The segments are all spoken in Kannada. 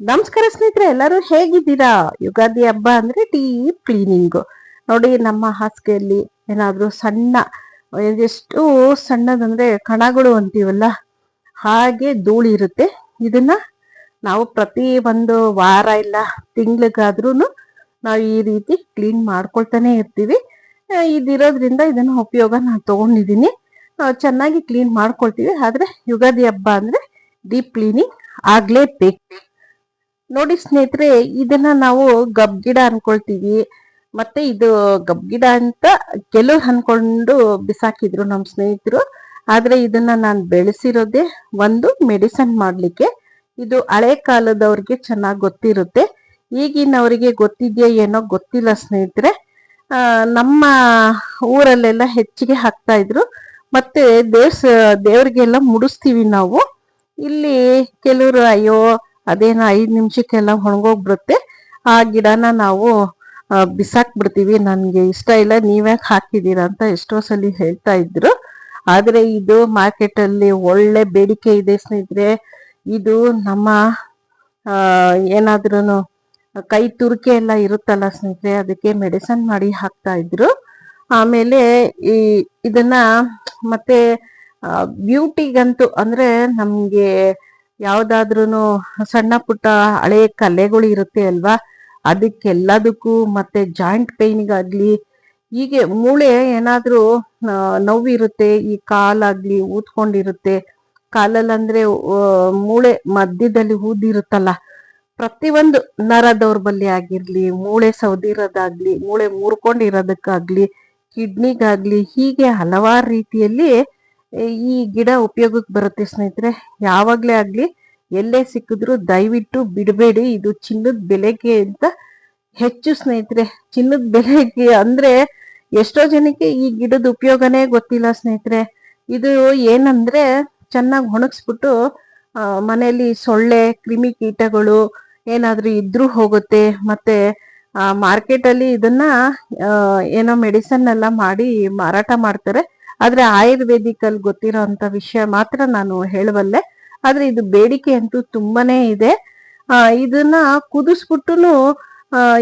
ನಮಸ್ಕಾರ ಸ್ನೇಹಿತರೆ, ಎಲ್ಲರೂ ಹೇಗಿದ್ದೀರಾ? ಯುಗಾದಿ ಹಬ್ಬ ಅಂದ್ರೆ ಡೀಪ್ ಕ್ಲೀನಿಂಗ್ ನೋಡಿ, ನಮ್ಮ ಹಾಸಿಗೆಯಲ್ಲಿ ಏನಾದ್ರೂ ಸಣ್ಣ, ಎಷ್ಟು ಸಣ್ಣದಂದ್ರೆ ಕಣಗಳು ಅಂತೀವಲ್ಲ, ಹಾಗೆ ಧೂಳು ಇರುತ್ತೆ. ಇದನ್ನ ನಾವು ಪ್ರತಿ ಒಂದು ವಾರ ಇಲ್ಲ ತಿಂಗ್ಳಿಗಾದ್ರೂ ನಾವು ಈ ರೀತಿ ಕ್ಲೀನ್ ಮಾಡ್ಕೊಳ್ತಾನೆ ಇರ್ತೀವಿ. ಇದಿರೋದ್ರಿಂದ ಇದನ್ನ ಉಪಯೋಗ ನಾನು ತಗೊಂಡಿದ್ದೀನಿ. ಚೆನ್ನಾಗಿ ಕ್ಲೀನ್ ಮಾಡ್ಕೊಳ್ತೀವಿ. ಆದ್ರೆ ಯುಗಾದಿ ಹಬ್ಬ ಅಂದ್ರೆ ಡೀಪ್ ಕ್ಲೀನಿಂಗ್ ಆಗ್ಲೇಬೇಕು. ನೋಡಿ ಸ್ನೇಹಿತರೆ, ಇದನ್ನ ನಾವು ಗಬ್ಗಿಡ ಅನ್ಕೊಳ್ತೀವಿ. ಮತ್ತೆ ಇದು ಗಬ್ಗಿಡ ಅಂತ ಕೆಲವ್ರು ಅನ್ಕೊಂಡು ಬಿಸಾಕಿದ್ರು ನಮ್ಮ ಸ್ನೇಹಿತರು. ಆದ್ರೆ ಇದನ್ನ ನಾನು ಬೆಳೆಸಿರೋದೇ ಒಂದು ಮೆಡಿಸನ್ ಮಾಡ್ಲಿಕ್ಕೆ. ಇದು ಹಳೆ ಕಾಲದವ್ರಿಗೆ ಚೆನ್ನಾಗಿ ಗೊತ್ತಿರುತ್ತೆ. ಈಗಿನವರಿಗೆ ಗೊತ್ತಿದೆಯೋ ಏನೋ ಗೊತ್ತಿಲ್ಲ ಸ್ನೇಹಿತರೆ. ನಮ್ಮ ಊರಲ್ಲೆಲ್ಲ ಹೆಚ್ಚಿಗೆ ಹಾಕ್ತಾ ಇದ್ರು. ಮತ್ತೆ ದೇವ್ಸ, ದೇವ್ರಿಗೆಲ್ಲ ಮುಡಿಸ್ತೀವಿ ನಾವು. ಇಲ್ಲಿ ಕೆಲವರು, ಅಯ್ಯೋ ಅದೇನೋ ಐದು ನಿಮಿಷಕ್ಕೆಲ್ಲ ಒಣಗೋಗ್ಬಿಡುತ್ತೆ. ಆ ಗಿಡನ ನಾವು ಬಿಸಾಕ್ ಬಿಡ್ತೀವಿ ನನ್ಗೆ ಇಷ್ಟ ಇಲ್ಲ. ನೀವ್ಯಾಕೆ ಹಾಕಿದ್ದೀರ ಅಂತ ಎಷ್ಟೋ ಸಲ ಹೇಳ್ತಾ ಇದ್ರು. ಆದರೆ ಇದು ಮಾರ್ಕೆಟ್ ಅಲ್ಲಿ ಒಳ್ಳೆ ಬೇಡಿಕೆ ಇದೆ ಸ್ನೇಹಿತರೆ. ಇದು ನಮ್ಮ ಏನಾದ್ರೂ ಕೈ ತುರ್ಕೆ ಎಲ್ಲ ಇರುತ್ತಲ್ಲ ಸ್ನೇಹಿತರೆ. ಅದಕ್ಕೆ ಮೆಡಿಸನ್ ಮಾಡಿ ಹಾಕ್ತಾ ಇದ್ರು. ಆಮೇಲೆ ಈ, ಇದನ್ನ ಮತ್ತೆ ಬ್ಯೂಟಿಗಂತೂ ಅಂದ್ರೆ ನಮ್ಗೆ ಯಾವ್ದಾದ್ರೂನು ಸಣ್ಣ ಪುಟ್ಟ ಹಳೆ ಕಲೆಗಳು ಇರುತ್ತೆ ಅಲ್ವಾ? ಅದಕ್ಕೆಲ್ಲದಕ್ಕೂ ಮತ್ತೆ ಜಾಯಿಂಟ್ ಪೈನ್ಗಾಗ್ಲಿ ಹೀಗೆ ಮೂಳೆ ಏನಾದರೂ ನೋವಿರುತ್ತೆ, ಈ ಕಾಲಾಗ್ಲಿ ಊದ್ಕೊಂಡಿರುತ್ತೆ. ಕಾಲಲ್ಲಂದ್ರೆ ಮೂಳೆ ಮಧ್ಯದಲ್ಲಿ ಊದಿರುತ್ತಲ್ಲ? ಪ್ರತಿಯೊಂದು ನರ ದೌರ್ಬಲ್ಯ ಆಗಿರ್ಲಿ, ಮೂಳೆ ಸೌದಿರೋದಾಗ್ಲಿ, ಮೂಳೆ ಮುರ್ಕೊಂಡಿರೋದಕ್ಕಾಗ್ಲಿ ಕಿಡ್ನಿಗಾಗ್ಲಿ ಹೀಗೆ ಹಲವಾರು ರೀತಿಯಲ್ಲಿ ಈ ಗಿಡ ಉಪಯೋಗಕ್ಕೆ ಬರುತ್ತೆ ಸ್ನೇಹಿತರೆ. ಯಾವಾಗಲೇ ಆಗ್ಲಿ ಎಲ್ಲೇ ಸಿಕ್ಕಿದ್ರು ದಯವಿಟ್ಟು ಬಿಡಬೇಡಿ. ಇದು ಚಿನ್ನದ ಬೆಲೆಗೆ ಅಂತ ಹೆಚ್ಚು ಸ್ನೇಹಿತರೆ. ಚಿನ್ನದ ಬೆಲೆಗೆ ಅಂದ್ರೆ ಎಷ್ಟೋ ಜನಕ್ಕೆ ಈ ಗಿಡದ ಉಪಯೋಗನೇ ಗೊತ್ತಿಲ್ಲ ಸ್ನೇಹಿತರೆ. ಇದು ಏನಂದ್ರೆ ಚೆನ್ನಾಗಿ ಒಣಗಿಸ್ಬಿಟ್ಟು ಮನೆಯಲ್ಲಿ ಸೊಳ್ಳೆ, ಕ್ರಿಮಿ ಕೀಟಗಳು ಏನಾದ್ರೂ ಇದ್ರೂ ಹೋಗುತ್ತೆ. ಮತ್ತೆ ಮಾರ್ಕೆಟ್ ಅಲ್ಲಿ ಇದನ್ನ ಏನೋ ಮೆಡಿಸನ್ ಎಲ್ಲ ಮಾಡಿ ಮಾರಾಟ ಮಾಡ್ತಾರೆ. ಆದ್ರೆ ಆಯುರ್ವೇದಿಕ್ ಅಲ್ಲಿ ಗೊತ್ತಿರೋ ಅಂತ ವಿಷಯ ಮಾತ್ರ ನಾನು ಹೇಳಬಲ್ಲೆ ಆದ್ರೆ ಇದು ಬೇಡಿಕೆ ಅಂತೂ ತುಂಬಾನೇ ಇದೆ. ಇದನ್ನ ಕುದಿಸ್ಬಿಟ್ಟು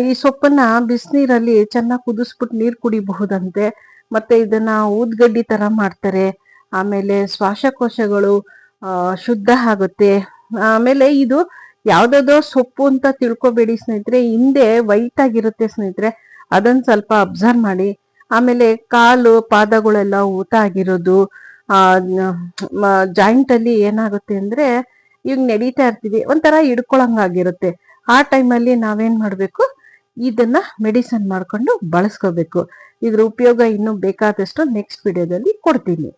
ಈ ಸೊಪ್ಪನ್ನ ಬಿಸಿನೀರಲ್ಲಿ ಚೆನ್ನಾಗಿ ಕುದಿಸ್ಬಿಟ್ಟು ನೀರ್ ಕುಡಿಬಹುದಂತೆ. ಮತ್ತೆ ಇದನ್ನ ಊದ್ಗಡ್ಡಿ ತರ ಮಾಡ್ತಾರೆ. ಆಮೇಲೆ ಶ್ವಾಸಕೋಶಗಳು ಶುದ್ಧ ಆಗುತ್ತೆ. ಆಮೇಲೆ ಇದು ಯಾವ್ದಾದೋ ಸೊಪ್ಪು ಅಂತ ತಿಳ್ಕೊಬೇಡಿ ಸ್ನೇಹಿತರೆ. ಹಿಂದೆ ವೈಟ್ ಆಗಿರುತ್ತೆ ಸ್ನೇಹಿತರೆ. ಅದನ್ನ ಸ್ವಲ್ಪ ಅಬ್ಸರ್ವ್ ಮಾಡಿ. ಆಮೇಲೆ ಕಾಲು ಪಾದಗಳೆಲ್ಲ ಊತ ಆಗಿರೋದು, ಆ ಜಾಯಿಂಟ್ ಅಲ್ಲಿ ಏನಾಗುತ್ತೆ ಅಂದ್ರೆ ಇವಾಗ ನಡೀತಾ ಇರ್ತೀವಿ, ಒಂಥರ ಹಿಡ್ಕೊಳಂಗಾಗಿರುತ್ತೆ ಆ ಟೈಮಲ್ಲಿ ನಾವೇನ್ ಮಾಡ್ಬೇಕು? ಇದನ್ನ ಮೆಡಿಸನ್ ಮಾಡ್ಕೊಂಡು ಬಳಸ್ಕೋಬೇಕು. ಇದ್ರ ಉಪಯೋಗ ಇನ್ನು ಬೇಕಾದಷ್ಟು ನೆಕ್ಸ್ಟ್ ವಿಡಿಯೋದಲ್ಲಿ ಕೊಡ್ತೀನಿ.